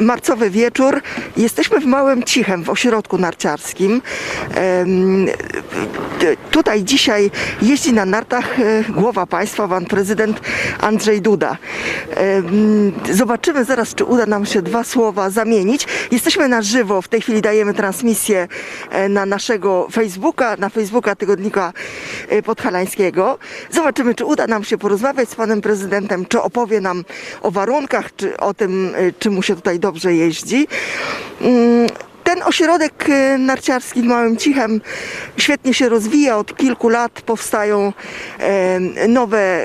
Marcowy wieczór. Jesteśmy w Małym Cichem, w ośrodku narciarskim. Tutaj dzisiaj jeździ na nartach e, głowa państwa, pan prezydent Andrzej Duda. Zobaczymy zaraz, czy uda nam się dwa słowa zamienić. Jesteśmy na żywo, w tej chwili dajemy transmisję e, na naszego Facebooka, na Facebooka Tygodnika e, Podhalańskiego. Zobaczymy, czy uda nam się porozmawiać z panem prezydentem, czy opowie nam o warunkach, czy o tym, czy mu się tutaj dobrze jeździ. Ten ośrodek e, narciarski w Małym Cichem świetnie się rozwija. Od kilku lat powstają nowe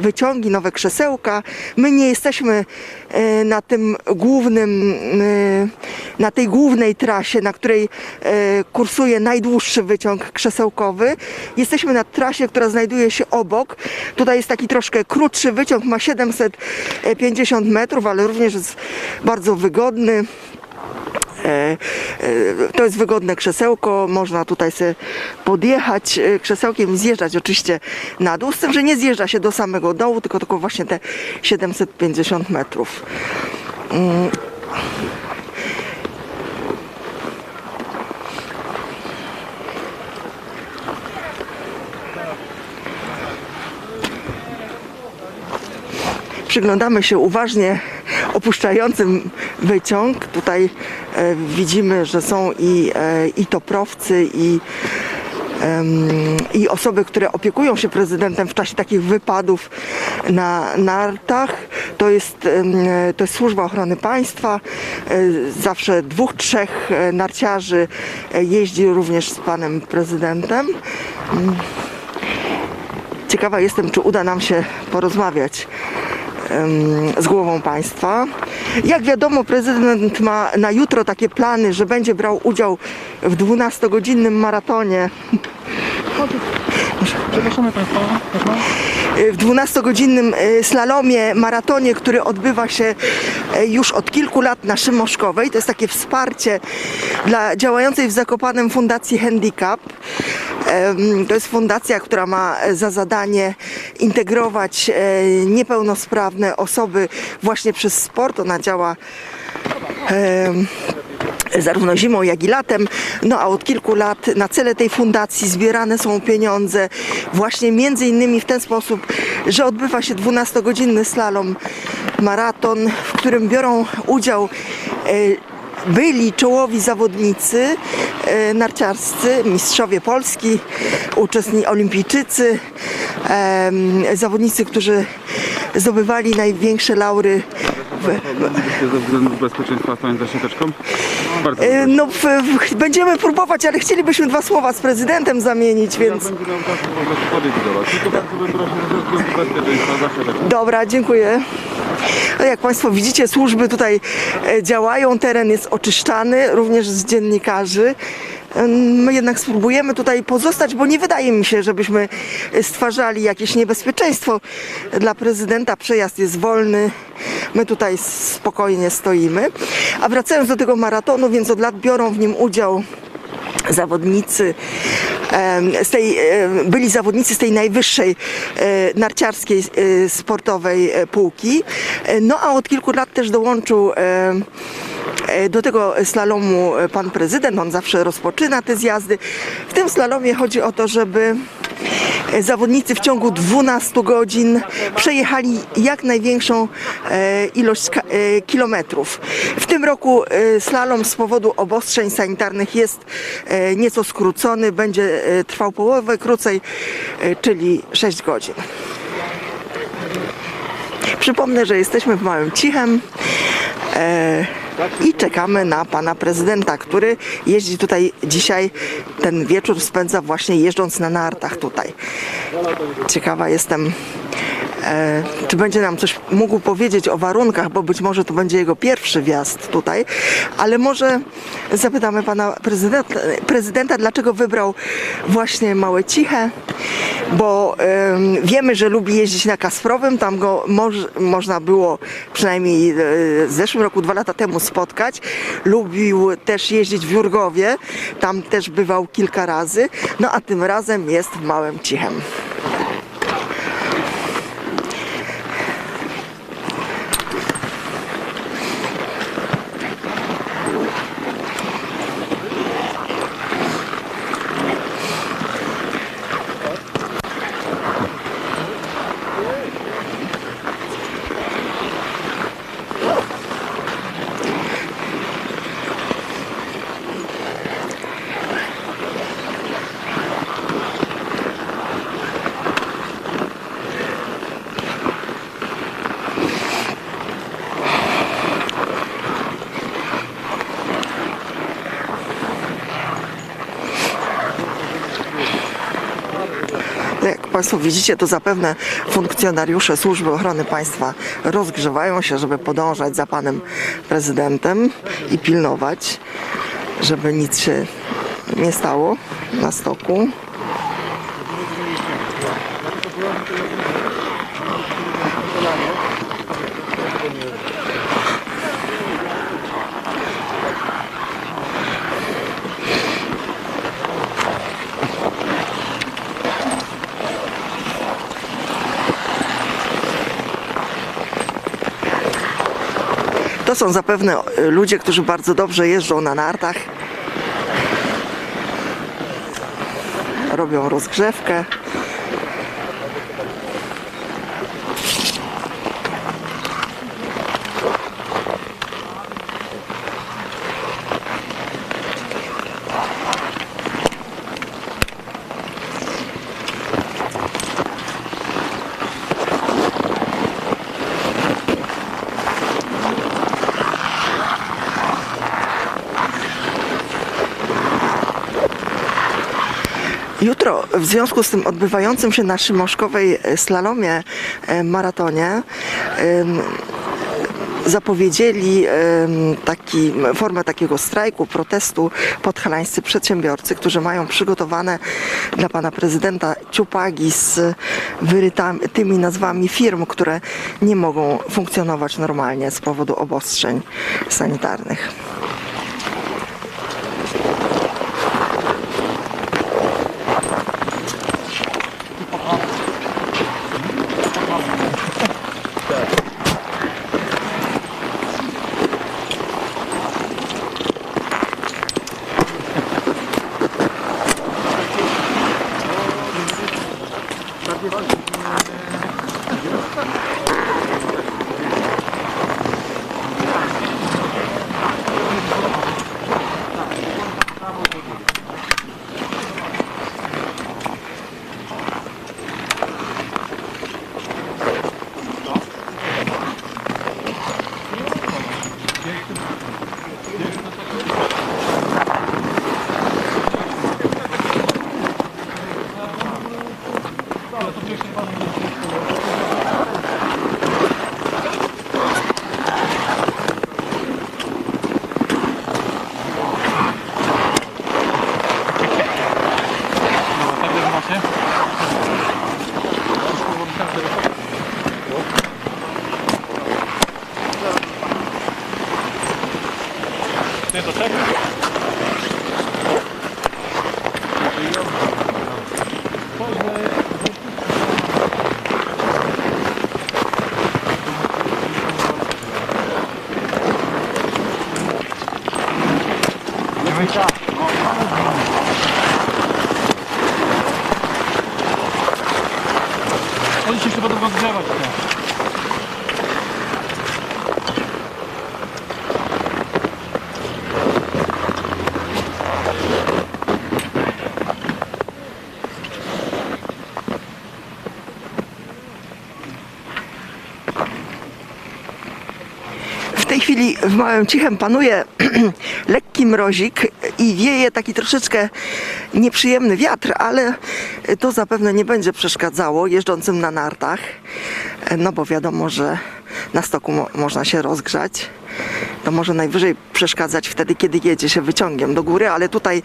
wyciągi, nowe krzesełka. My nie jesteśmy e, na tym głównym, e, na tej głównej trasie, na której e, kursuje najdłuższy wyciąg krzesełkowy. Jesteśmy na trasie, która znajduje się obok. Tutaj jest taki troszkę krótszy wyciąg, ma 750 metrów, ale również jest bardzo wygodny. E, e, To jest wygodne krzesełko, można tutaj sobie podjechać e, krzesełkiem zjeżdżać oczywiście na dół, z tym, że nie zjeżdża się do samego dołu, tylko tylko właśnie te 750 metrów. Przyglądamy się uważnie opuszczającym wyciąg. Tutaj e, widzimy, że są i, e, i toprowcy, i, i osoby, które opiekują się prezydentem w czasie takich wypadów na nartach. To jest, to jest służba ochrony państwa. E, Zawsze dwóch, trzech e, narciarzy e, jeździ również z panem prezydentem. Ciekawa jestem, czy uda nam się porozmawiać z głową państwa. Jak wiadomo, prezydent ma na jutro takie plany, że będzie brał udział w 12-godzinnym maratonie. Przepraszamy Państwa, W 12-godzinnym y, slalomie, maratonie, który odbywa się y, już od kilku lat na Szymoszkowej. To jest takie wsparcie dla działającej w Zakopanem Fundacji Handicap. To jest fundacja, która ma e, za zadanie integrować e, niepełnosprawne osoby właśnie przez sport. Ona działa zarówno zimą, jak i latem. No a od kilku lat na cele tej fundacji zbierane są pieniądze właśnie między innymi w ten sposób, że odbywa się 12-godzinny slalom maraton, w którym biorą udział e, byli czołowi zawodnicy e, narciarscy, mistrzowie Polski, uczestni olimpijczycy, em, zawodnicy, którzy zdobywali największe laury w, Moglibyście ze względów bezpieczeństwa stanąć za siateczką? Bardzo E. No, w, w, będziemy próbować, ale chcielibyśmy dwa słowa z prezydentem zamienić, więc. Ja będę miał czas po prostu podejść do Was. Tylko bardzo bym prosił ze względów bezpieczeństwa za siateczką. Dobra, dziękuję. No, jak Państwo widzicie, służby tutaj e, działają, teren jest oczyszczany, również z dziennikarzy. My jednak spróbujemy tutaj pozostać, bo nie wydaje mi się, żebyśmy stwarzali jakieś niebezpieczeństwo dla prezydenta. Przejazd jest wolny. My tutaj spokojnie stoimy. A wracając do tego maratonu, więc od lat biorą w nim udział zawodnicy z tej, byli zawodnicy z tej najwyższej e, narciarskiej e, sportowej e, półki. No a od kilku lat też dołączył do tego slalomu e, pan prezydent. On zawsze rozpoczyna te zjazdy. W tym slalomie chodzi o to, żeby e, zawodnicy w ciągu 12 godzin przejechali jak największą e, ilość e, kilometrów. W tym roku e, slalom z powodu obostrzeń sanitarnych jest e, nieco skrócony, będzie e, trwał połowę krócej, e, czyli 6 godzin. Przypomnę, że jesteśmy w Małym Cichem e, i czekamy na pana prezydenta, który jeździ tutaj dzisiaj, ten wieczór spędza właśnie jeżdżąc na nartach tutaj. Ciekawa jestem, czy będzie nam coś mógł powiedzieć o warunkach, bo być może to będzie jego pierwszy wjazd tutaj, ale może zapytamy pana prezydenta, prezydenta dlaczego wybrał właśnie Małe Ciche, bo em, wiemy, że lubi jeździć na Kasprowym, tam go moż, można było przynajmniej e, w zeszłym roku, dwa lata temu spotkać. Lubił też jeździć w Jurgowie, tam też bywał kilka razy, no a tym razem jest w Małym Cichem. Państwo widzicie, to zapewne funkcjonariusze Służby Ochrony Państwa rozgrzewają się, żeby podążać za panem prezydentem i pilnować, żeby nic się nie stało na stoku. Są zapewne e, ludzie, którzy bardzo dobrze jeżdżą na nartach. Robią rozgrzewkę. Jutro w związku z tym odbywającym się na Szymoszkowej e, slalomie e, maratonie zapowiedzieli taki, formę takiego strajku, protestu podhalańscy przedsiębiorcy, którzy mają przygotowane dla pana prezydenta ciupagi z wyrytymi nazwami firm, które nie mogą funkcjonować normalnie z powodu obostrzeń sanitarnych. Thank you. 100%チャレンジ w Małym Cichem panuje lekki mrozik i wieje taki troszeczkę nieprzyjemny wiatr, ale to zapewne nie będzie przeszkadzało jeżdżącym na nartach, no bo wiadomo, że na stoku mo- można się rozgrzać. To może najwyżej przeszkadzać wtedy, kiedy jedzie się wyciągiem do góry, ale tutaj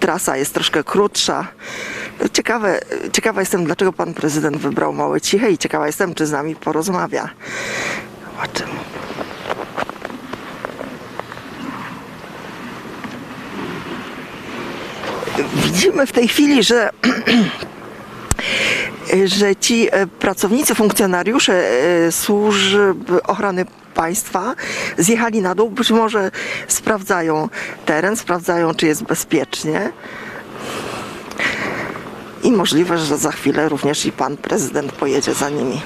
trasa jest troszkę krótsza. Ciekawe, ciekawa jestem, dlaczego pan prezydent wybrał Małe Ciche i ciekawa jestem, czy z nami porozmawia. Zobaczymy. Widzimy w tej chwili, że że ci e, pracownicy, funkcjonariusze e, służb ochrony państwa zjechali na dół, być może sprawdzają teren, sprawdzają, czy jest bezpiecznie. I możliwe, że za chwilę również i pan prezydent pojedzie za nimi.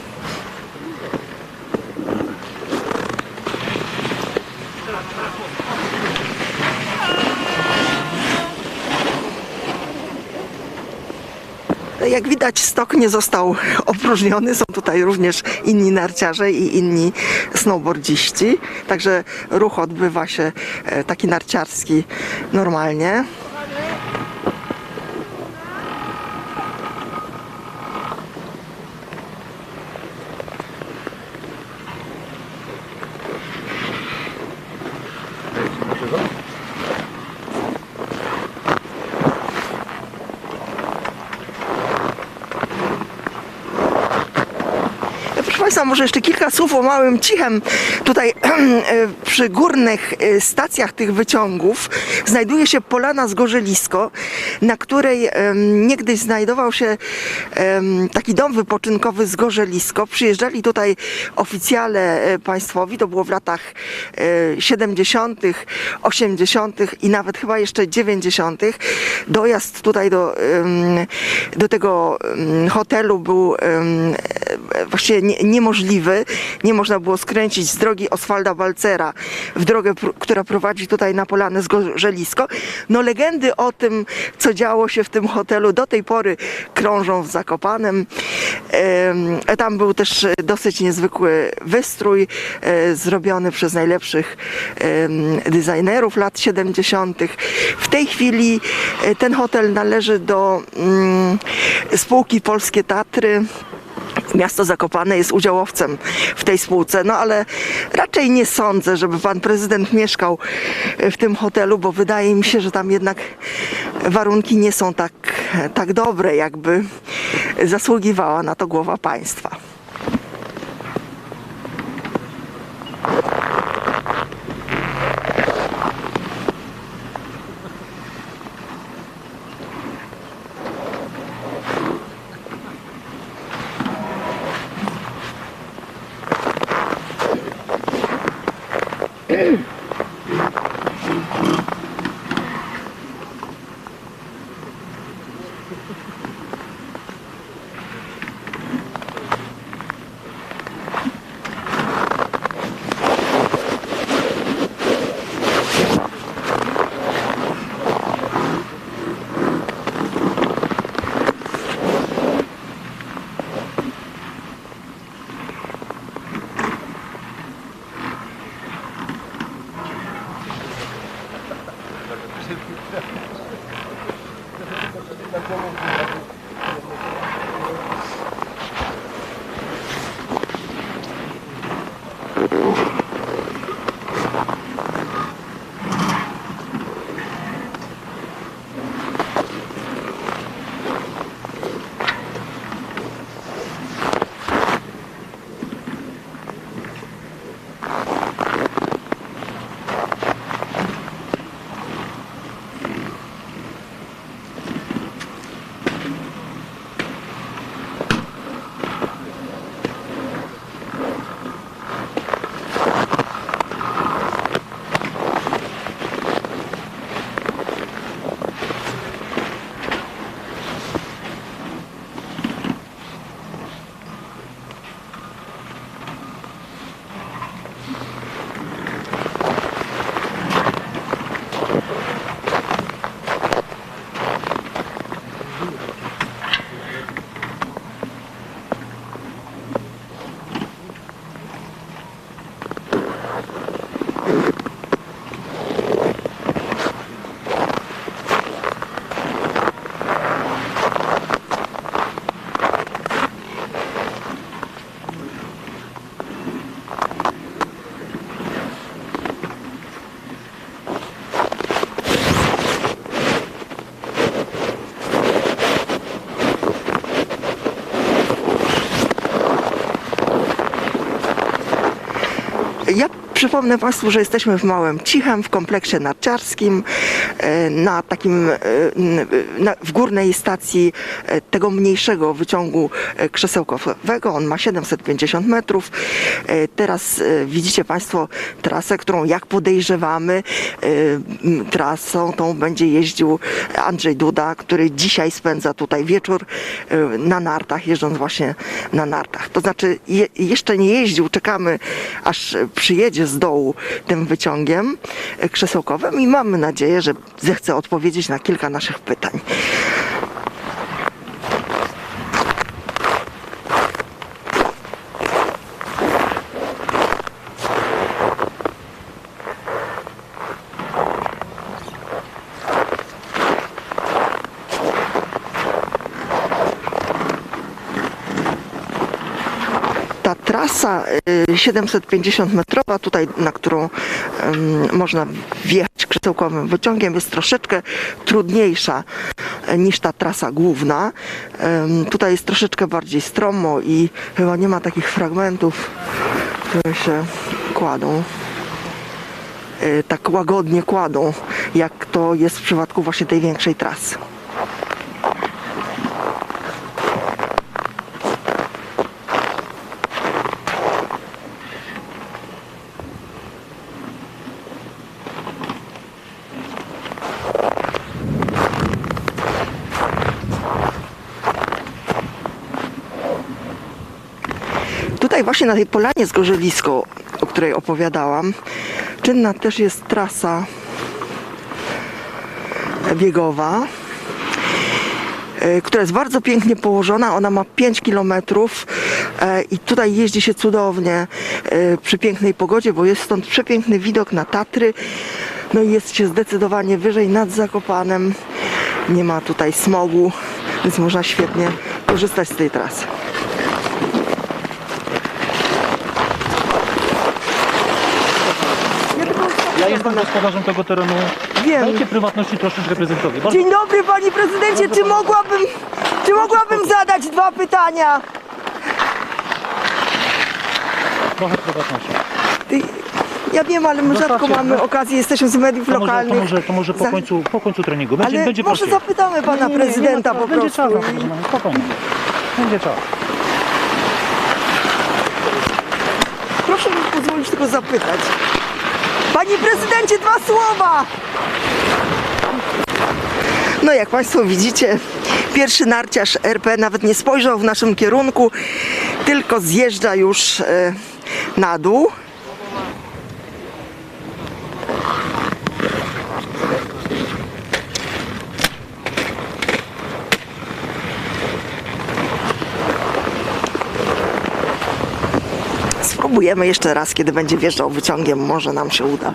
Jak widać, stok nie został opróżniony. Są tutaj również inni narciarze i inni snowboardziści. Także ruch odbywa się e, taki narciarski normalnie. Dlaczego? Proszę Państwa, może jeszcze słów o Małym Cichem. Tutaj przy górnych e, stacjach tych wyciągów znajduje się polana Zgorzelisko, na której niegdyś znajdował się taki dom wypoczynkowy Zgorzelisko. Przyjeżdżali tutaj oficjale e, państwowi, to było w latach e, 70., 80. i nawet chyba jeszcze 90. Dojazd tutaj do, do tego hotelu był e, właściwie nie, niemożliwy. Nie można było skręcić z drogi Oswalda Balcera w drogę, która prowadzi tutaj na Polanę Zgorzelisko. No legendy o tym, co działo się w tym hotelu do tej pory krążą w Zakopanem. Em, Tam był też dosyć niezwykły wystrój e, zrobiony przez najlepszych designerów lat 70. W tej chwili e, ten hotel należy do mm, spółki Polskie Tatry. Miasto Zakopane jest udziałowcem w tej spółce, no ale raczej nie sądzę, żeby pan prezydent mieszkał w tym hotelu, bo wydaje mi się, że tam jednak warunki nie są tak, tak dobre, jakby zasługiwała na to głowa państwa. Przypomnę Państwu, że jesteśmy w Małym Cichem, w kompleksie narciarskim, e, na takim, e, na, w górnej stacji e, tego mniejszego wyciągu e, krzesełkowego. On ma 750 metrów. E, Teraz e, widzicie Państwo trasę, którą jak podejrzewamy, e, trasą tą będzie jeździł Andrzej Duda, który dzisiaj spędza tutaj wieczór e, na nartach, jeżdżąc właśnie na nartach. To znaczy je, jeszcze nie jeździł, czekamy aż przyjedzie z dołu tym wyciągiem e, krzesełkowym i mamy nadzieję, że zechce odpowiedzieć na kilka naszych pytań. ta trasa y, 750 metrowa tutaj, na którą ym, można wjechać przesyłkowym wyciągiem jest troszeczkę trudniejsza e, niż ta trasa główna. Em, Tutaj jest troszeczkę bardziej stromo i chyba nie ma takich fragmentów, które się kładą e, tak łagodnie kładą, jak to jest w przypadku właśnie tej większej trasy. Tutaj właśnie na tej polanie Zgorzelisko, o której opowiadałam, czynna też jest trasa biegowa, e, która jest bardzo pięknie położona. Ona ma 5 kilometrów e, i tutaj jeździ się cudownie e, przy pięknej pogodzie, bo jest stąd przepiękny widok na Tatry. No i jest się zdecydowanie wyżej nad Zakopanem. Nie ma tutaj smogu, więc można świetnie korzystać z tej trasy. Ja jestem gospodarzem tego terenu. Wiem. Dajcie prywatności troszeczkę prezydentowi. Bardzo Dzień dobry panie prezydencie, czy mogłabym, czy mogłabym zadać dwa pytania? trochę prywatności. Ja wiem, ale my rzadko Zostawcie, mamy no. okazję, jesteśmy z mediów To może, to lokalnych. może, to może po, Za- końcu, po końcu treningu. Będzie, Ale będzie może prościej. zapytamy pana Nie, nie, nie, ma prezydenta po Będzie prostu. czas, proszę pana, spokojnie. Będzie czas. Proszę mi pozwolić tylko zapytać. Panie prezydencie, dwa słowa! No jak Państwo widzicie, pierwszy narciarz RP nawet nie spojrzał w naszym kierunku, tylko zjeżdża już e, na dół. Spróbujemy jeszcze raz, kiedy będzie wjeżdżał wyciągiem, może nam się uda.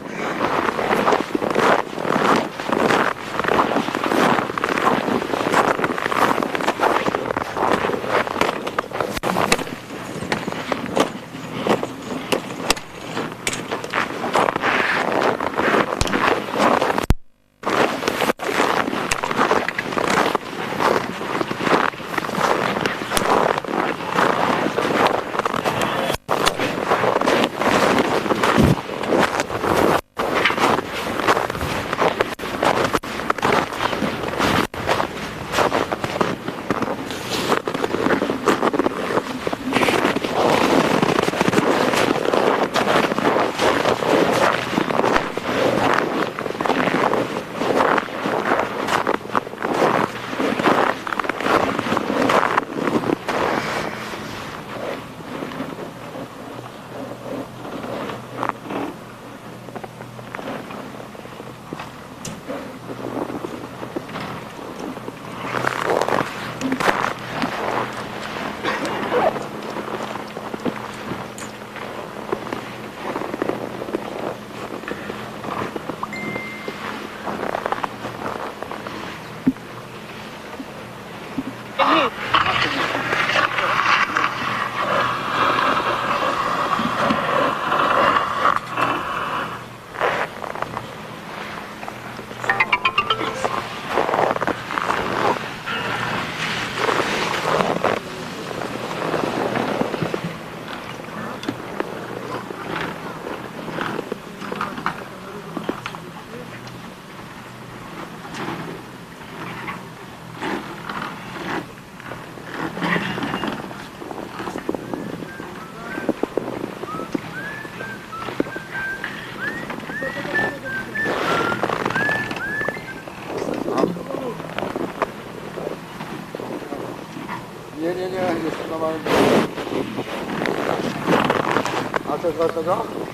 A to jest dlaczego?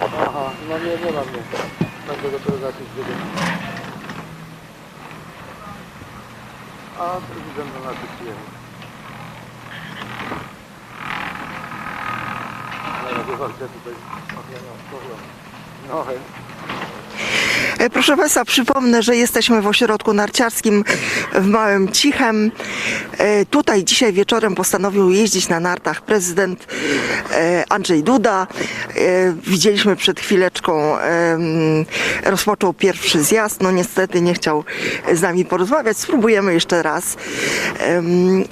Aha, no nie, nie ma mnie. Będę dopiero za jakiś tydzień. A prezydent do nas przyjechał. Ale ja chyba chcę tutaj... No, hej. E, Proszę Państwa, przypomnę, że jesteśmy w ośrodku narciarskim w Małym Cichem. E, Tutaj dzisiaj wieczorem postanowił jeździć na nartach prezydent e, Andrzej Duda. Widzieliśmy przed chwileczką, rozpoczął pierwszy zjazd. No niestety nie chciał z nami porozmawiać. Spróbujemy jeszcze raz.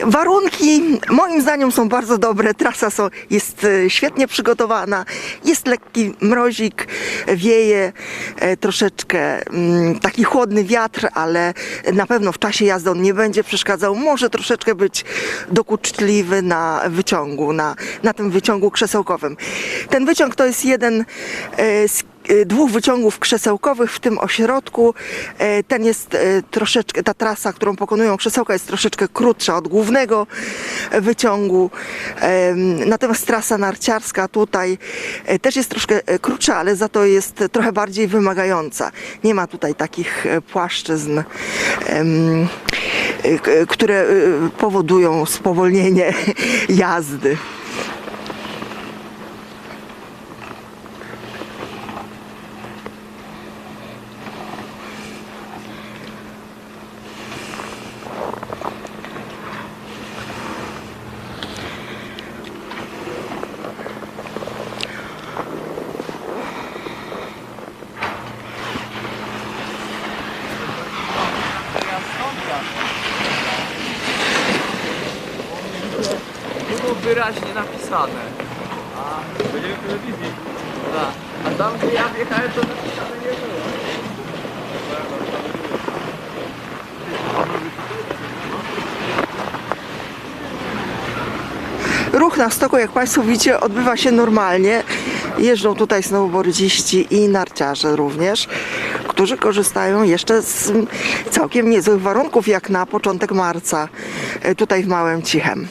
Warunki moim zdaniem są bardzo dobre. Trasa jest świetnie przygotowana. Jest lekki mrozik, wieje troszeczkę mm, taki chłodny wiatr, ale na pewno w czasie jazdy on nie będzie przeszkadzał. Może troszeczkę być dokuczliwy na wyciągu, na, na tym wyciągu krzesełkowym. Ten wyciąg to jest jeden e, z dwóch wyciągów krzesełkowych w tym ośrodku. E, Ten jest e, troszeczkę, ta trasa, którą pokonują krzesełka jest troszeczkę krótsza od głównego wyciągu. Natomiast trasa narciarska tutaj e, też jest troszkę e, krótsza, ale za to jest trochę bardziej wymagająca. Nie ma tutaj takich e, płaszczyzn, e, które e, powodują spowolnienie jazdy. było wyraźnie napisane. Będziemy w telewizji. Tak. A tam gdzie ja wjechałem to napisane nie było. Ruch na stoku, jak Państwo widzicie, odbywa się normalnie. Jeżdżą tutaj snowboardziści i narciarze również, którzy korzystają jeszcze z całkiem niezłych warunków, jak na początek marca, e, tutaj w Małym Cichem.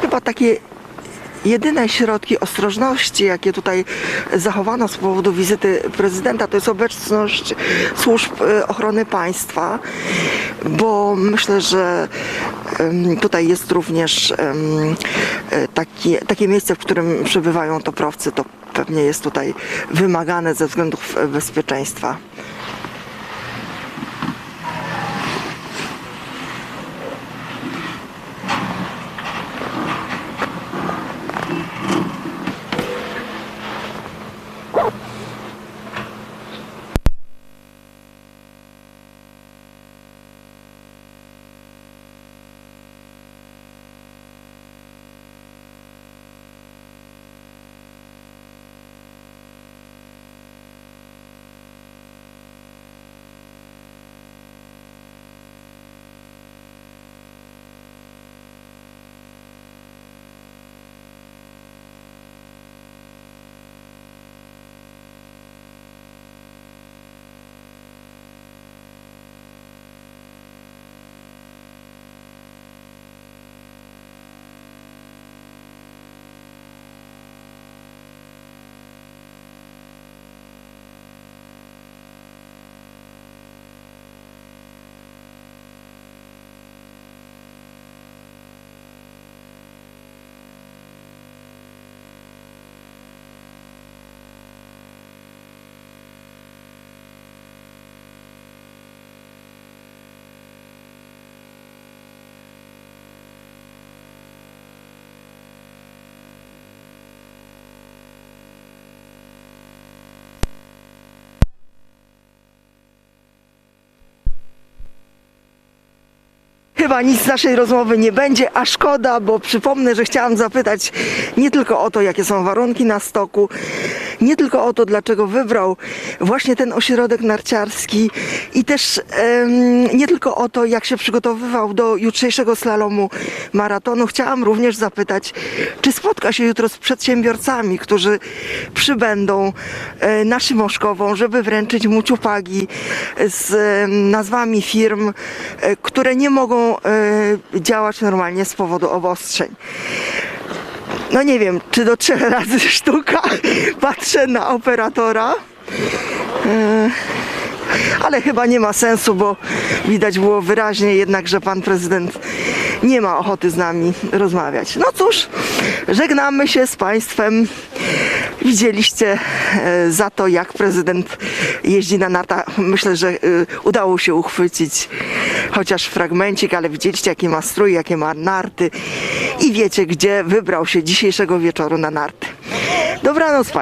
Chyba takie jedyne środki ostrożności, jakie tutaj zachowano z powodu wizyty prezydenta, to jest obecność służb e, ochrony państwa, bo myślę, że tutaj jest również e, taki, takie miejsce, w którym przebywają toprowcy, to pewnie jest tutaj wymagane ze względów bezpieczeństwa. Chyba nic z naszej rozmowy nie będzie, a szkoda, bo przypomnę, że chciałam zapytać nie tylko o to, jakie są warunki na stoku, nie tylko o to, dlaczego wybrał właśnie ten ośrodek narciarski i też em, nie tylko o to, jak się przygotowywał do jutrzejszego slalomu maratonu. Chciałam również zapytać, czy spotka się jutro z przedsiębiorcami, którzy przybędą e, na Szymoszkową, żeby wręczyć mu ciupagi z e, nazwami firm, e, które nie mogą e, działać normalnie z powodu obostrzeń. No nie wiem, czy do trzech razy sztuka. Patrzę na operatora. E, Ale chyba nie ma sensu, bo widać było wyraźnie jednak, że pan prezydent nie ma ochoty z nami rozmawiać. No cóż, żegnamy się z państwem. Widzieliście e, za to, jak prezydent jeździ na nartach. Myślę, że e, udało się uchwycić chociaż fragmencik, ale widzieliście, jaki ma strój, jakie ma narty i wiecie, gdzie wybrał się dzisiejszego wieczoru na narty. Dobranoc Państwu.